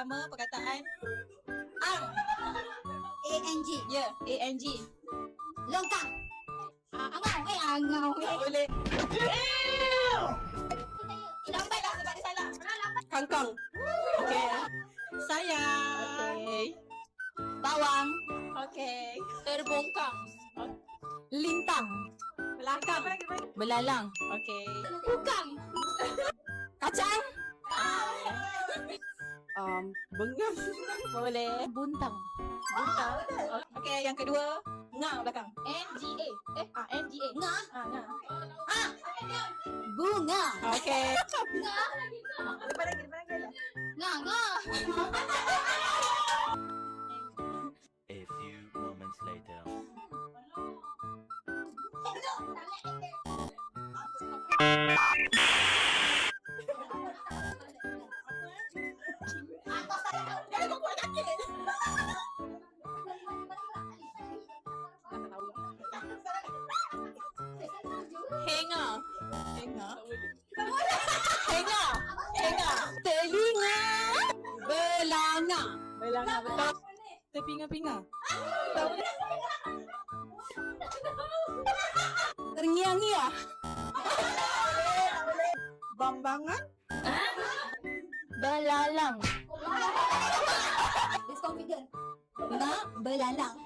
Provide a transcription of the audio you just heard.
pertama perkataan ang. A-N-G. Ya, A-N-G. Longkang. Ah, angau. Eh, angau. Tak boleh. Lambat lah sebab dia salah. Kangkang. Okey. Sayang. Okey. Bawang. Okey. Terbongkang. Lintang. Belakang. Belalang. Okey. Bukang. Kacang. Um, bengang. Boleh. Buntang. Buntang. Okey, yang kedua. Ngah belakang. N-G-A. Eh, Ah, N-G-A. Ngah. Ah, ngah. Bunga. Okey. Ngah. Depan lagi, depan lagi. Ngah, ngah. A few moments later. Henga. Henga. Henga. Telinga. Belanga. Belanga betul. Terpinga-pinga. Terngiang-ngiang. Bambangan. Belalang. Disconfident. Nak belalang.